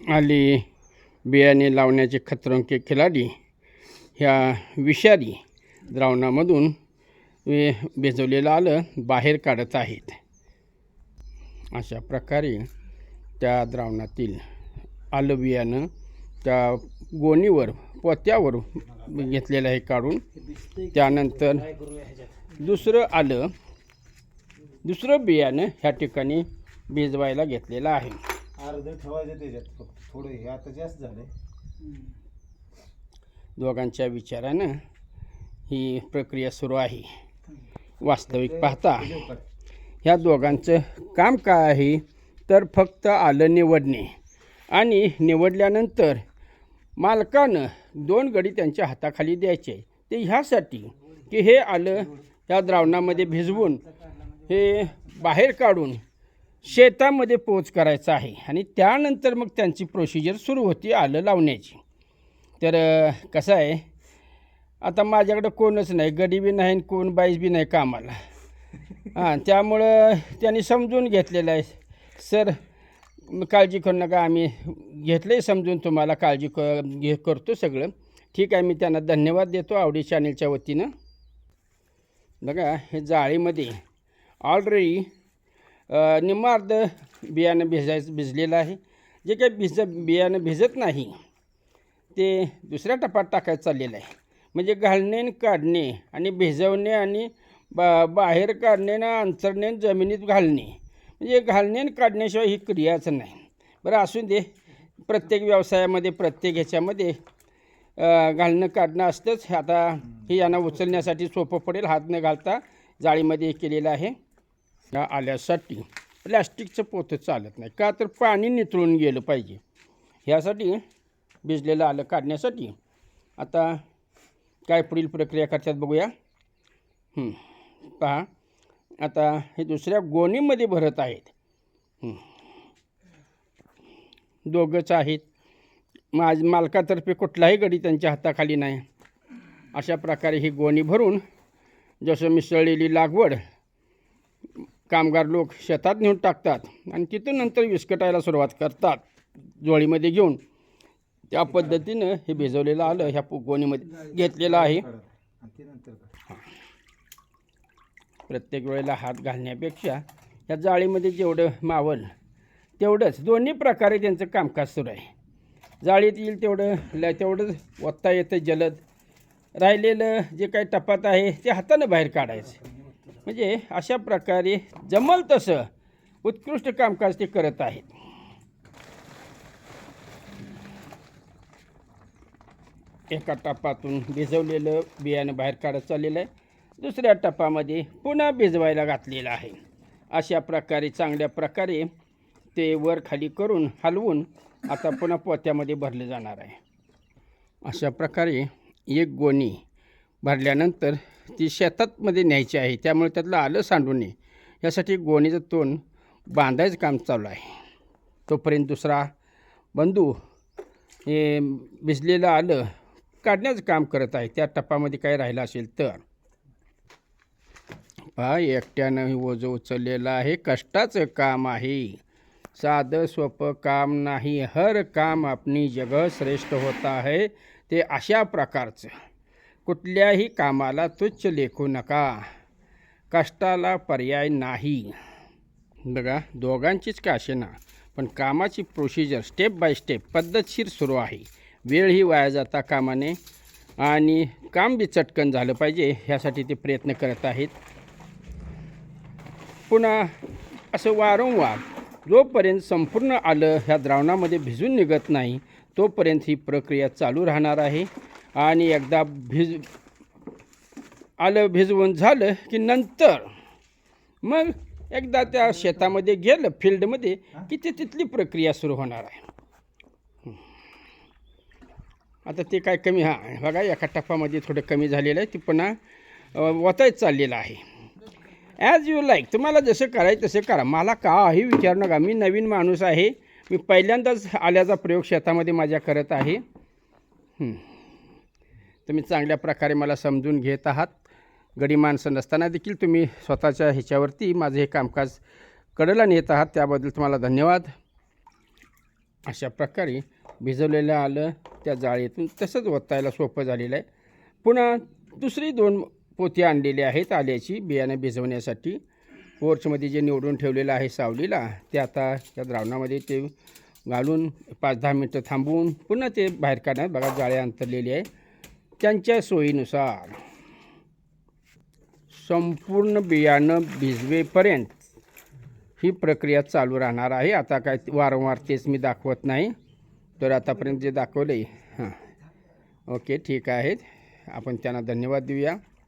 आली बियाणे लावण्याचे खतरंके खिलाडी ह्या विषारी द्रावणामधून वे भिजवलेलं आलं बाहेर काढत आहेत. अशा प्रकारे त्या द्रावणातील आलं बियाणं त्या गोणीवर पोत्यावर घेतलेलं आहे काढून. त्यानंतर दुसरं आलं दुसरं बियाणं ह्या ठिकाणी भिजवायला घेतलेलं आहे. अर्ध ठेवायचं त्याच्यात फक्त. थोडं हे आता जास्त झालंय. दोघांच्या विचारानं ही प्रक्रिया सुरू आहे. वास्तविक पाहता ह्या दोघांचं काम काय आहे तर फक्त आलं निवडणे. आणि निवडल्यानंतर मालकानं दोन गडी त्यांच्या हाताखाली द्यायचे. ते ह्यासाठी की हे आलं ह्या द्रावणामध्ये भिजवून हे बाहेर काढून शेतामध्ये पोच करायचं आहे आणि त्यानंतर मग त्यांची प्रोसिजर सुरू होती आलं लावण्याची. तर कसं आहे आता माझ्याकडं कोणच नाही गडी बी नाही आणि कोण बाईस बी नाही कामाला. हां त्यामुळं त्यांनी समजून घेतलेलं आहे. सर काळजी करू नका आम्ही घेतलं आहे समजून तुम्हाला काळजी क घे करतो सगळं. ठीक आहे मी त्यांना धन्यवाद देतो आवडी चॅनेलच्या वतीनं. बघा हे जाळीमध्ये ऑलरेडी निम्मार्ध बियाणं भिजायचं भिजलेलं आहे. जे काही भिज बियाणं भिजत नाही ते दुसऱ्या टपात टाकायचं चाललेलं आहे. म्हणजे घालणे आणि काढणे आणि भिजवणे आणि बा बाहेर काढणे ना अंतरणे आणि जमिनीत घालणे. म्हणजे घालणे आणि काढण्याशिवाय ही क्रियाच नाही. बरं असू दे. प्रत्येक व्यवसायामध्ये प्रत्येक ह्याच्यामध्ये घालणं काढणं असतंच. आता हे यांना उचलण्यासाठी सोपं पडेल. हात न घालता जाळीमध्ये केलेलं आहे. आल्यासाठी प्लॅस्टिकचं पोतं चालत नाही. का तर पाणी नितळून गेलं पाहिजे. ह्यासाठी भिजलेलं आलं काढण्यासाठी आता काय पुढील प्रक्रिया करतात बघूया. पहा. आता हे दुसऱ्या गोणीमध्ये भरत आहेत. दोघंच आहेत. माझ मालकातर्फे कुठलाही गडी त्यांच्या हाताखाली नाही. अशा प्रकारे ही गोणी भरून जसं मिसळलेली लागवड कामगार लोक शेतात नेऊन टाकतात आणि तिथून नंतर विस्कटायला सुरुवात करतात. जोळीमध्ये घेऊन. त्या पद्धतीनं हे भिजवलेलं आलं ह्या पुगवणीमध्ये घेतलेलं आहे. प्रत्येक वेळेला हात घालण्यापेक्षा या जाळीमध्ये जेवढं मावल तेवढंच. दोन्ही प्रकारे त्यांचं कामकाज सुरू आहे. जाळीत येईल तेवढं ल तेवढंच ओतता येतं जलद. राहिलेलं जे काही टपात आहे ते हातानं बाहेर काढायचं. म्हणजे अशा प्रकारे जमल तसं उत्कृष्ट कामकाज ते करत आहेत. एका टप्पातून भिजवलेलं बियाणं बाहेर काढत चाललेलं आहे. दुसऱ्या टप्पामध्ये पुन्हा भिजवायला घातलेलं आहे. अशा प्रकारे चांगल्या प्रकारे ते वर खाली करून हलवून आता पुन्हा पोत्यामध्ये भरले जाणार आहे. अशा प्रकारे एक गोणी भरल्यानंतर ती शेतातमध्ये न्यायची आहे. त्यामुळे त्यातलं आलं सांडू नये यासाठी गोणीचं तोंड बांधायचं काम चालू आहे. तोपर्यंत दुसरा बंधू हे भिजलेलं आलं काढण्याचं काम करत आहे. त्या टप्पामध्ये काय राहिलं असेल तर. पहा एकट्यानं हे ओझं उचललेलं आहे. कष्टाचं काम आहे. साधं सोपं काम नाही. हर काम आपणी जग श्रेष्ठ होत आहे. ते अशा प्रकारचं. कुठल्याही कामाला तुच्छ लेखू नका. कष्टाला पर्याय नाही. बघा दोघांचीच काशेना पण कामाची प्रोसिजर स्टेप बाय स्टेप पद्धतशीर सुरू आहे. वेळही वाया जाता कामाने आणि काम बी चटकन झालं पाहिजे ह्यासाठी ते प्रयत्न करत आहेत. पुन्हा असं वारंवार जोपर्यंत संपूर्ण आलं ह्या द्रावणामध्ये भिजून निघत नाही तोपर्यंत ही प्रक्रिया चालू राहणार आहे. आणि एकदा भिज आलं भिजवून झालं की नंतर मग एकदा त्या शेतामध्ये गेलं फील्डमध्ये की ते तिथली प्रक्रिया सुरू होणार आहे. आता ते काय कमी हां बघा एका टप्पामध्ये थोडं कमी झालेलं आहे ती पुन्हा वतायच चाललेलं आहे. ॲज यू लाईक तुम्हाला जसं करायचं तसं करा. मला काही विचारू नका. मी नवीन माणूस आहे. मी पहिल्यांदाच आल्याचा प्रयोग शेतामध्ये माझ्या करत आहे. तुम्ही चांगल्या प्रकारे मला समजून घेत आहात. गडी माणसं नसताना देखील तुम्ही स्वतःच्या ह्याच्यावरती माझं हे कामकाज कडेला नेत आहात. त्याबद्दल तुम्हाला धन्यवाद. अशा प्रकारे भिजवलेलं आलं त्या जाळीतून तसंच ओतायला सोपं झालेलं आहे. पुन्हा दुसरी दोन पोती आणलेली आहेत आल्याची बियाणं भिजवण्यासाठी. पोर्चमध्ये जे निवडून ठेवलेलं आहे सावलीला ते आता त्या द्रावणामध्ये ते घालून पाच दहा मिनटं थांबवून पुन्हा ते बाहेर काढण्यात बघा जाळे अंतरलेली आहे. त्यांच्या सोयीनुसार संपूर्ण बियाणं भिजवेपर्यंत ही प्रक्रिया चालू राहणार आहे. आता काय वारंवार तेच मी दाखवत नाही. तर आतापर्यंत जे दाखवलं आहे हां. ओके ठीक आहे आपण त्यांना धन्यवाद देऊया.